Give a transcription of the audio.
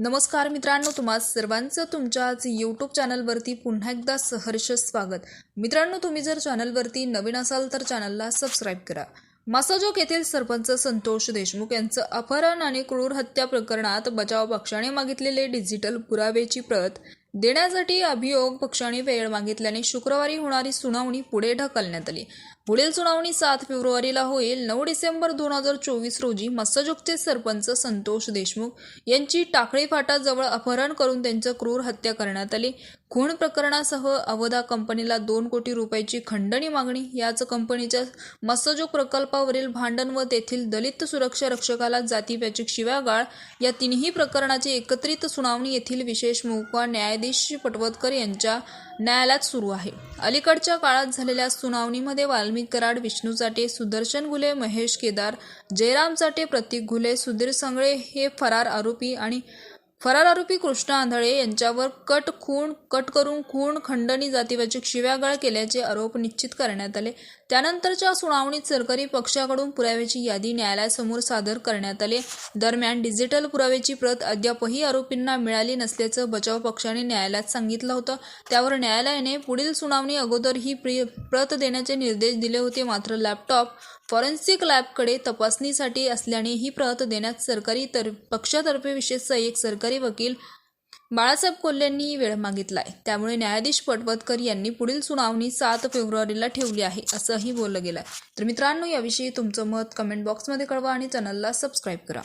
नमस्कार मित्रांनो तुम्हा सर्वांचं तुमच्याच यूट्यूब चॅनलवरती पुन्हा एकदा सहर्ष स्वागत. मित्रांनो तुम्ही जर चॅनलवरती नवीन असाल तर चॅनलला सबस्क्राईब करा. मासाजोग येथील सरपंच संतोष देशमुख यांचं अपहरण आणि क्रूर हत्या प्रकरणात बचाव पक्षाने मागितलेले डिजिटल पुरावेची प्रत देण्यासाठी अभियोग पक्षाने वेळ मागितल्याने शुक्रवारी होणारी सुनावणी पुढे ढकलण्यात आली. पुढील सुनावणी सात फेब्रुवारीला होईल. नऊ डिसेंबर दोन हजार चोवीस रोजी मत्स्यजोगचे सरपंच संतोष देशमुख यांची टाकळी फाटाजवळ अपहरण करून त्यांचं क्रूर हत्या करण्यात आली. खून प्रकरणासह अवधा कंपनीला दोन कोटी रुपयाची खंडणी मागणी. याच कंपनीच्या मत्स्यजोग प्रकल्पावरील भांडण व तेथील दलित सुरक्षा रक्षकाला जातीव्याचिक शिव्यागाळ या तिन्ही प्रकरणाची एकत्रित सुनावणी येथील विशेष मोका न्यायाधीश पटवर्धकर यांच्या न्यायालयात सुरू आहे. अलीकडच्या काळात झालेल्या सुनावणीमध्ये वाल्मिक कराड विष्णू चाटे सुदर्शन घुले महेश केदार जयराम चाटे प्रतीक घुले सुधीर संगळे हे फरार आरोपी आणि फरार आरोपी कृष्ण आंधळे यांच्यावर कट खून कट करून खून खंडणी जातीवाचक शिव्यागाळ केल्याचे आरोप निश्चित करण्यात आले. त्यानंतरच्या सुनावणीत सरकारी पक्षाकडून पुराव्याची यादी न्यायालयासमोर सादर करण्यात आले. दरम्यान डिजिटल पुराव्याची प्रत अद्यापही आरोपींना मिळाली नसल्याचं बचाव पक्षाने न्यायालयात सांगितलं होतं. त्यावर न्यायालयाने पुढील सुनावणी अगोदर ही प्रि प्रत देण्याचे निर्देश दिले होते. मात्र लॅपटॉप फॉरेन्सिक लॅबकडे तपासणीसाठी असल्याने ही प्रत देण्यात सरकारी तर पक्षातर्फे विशेष सहाय्यक सरकारी वकील बाळासाहेब कोल्हेंनी वेळ मागितला आहे त्यामुळे न्यायाधीश पटवतकर यांनी पुढील सुनावणी सात फेब्रुवारीला ठेवली आहे असंही बोललं गेलं आहे तर मित्रांनो याविषयी तुमचं मत कमेंट बॉक्समध्ये कळवा आणि चॅनलला सबस्क्राईब करा.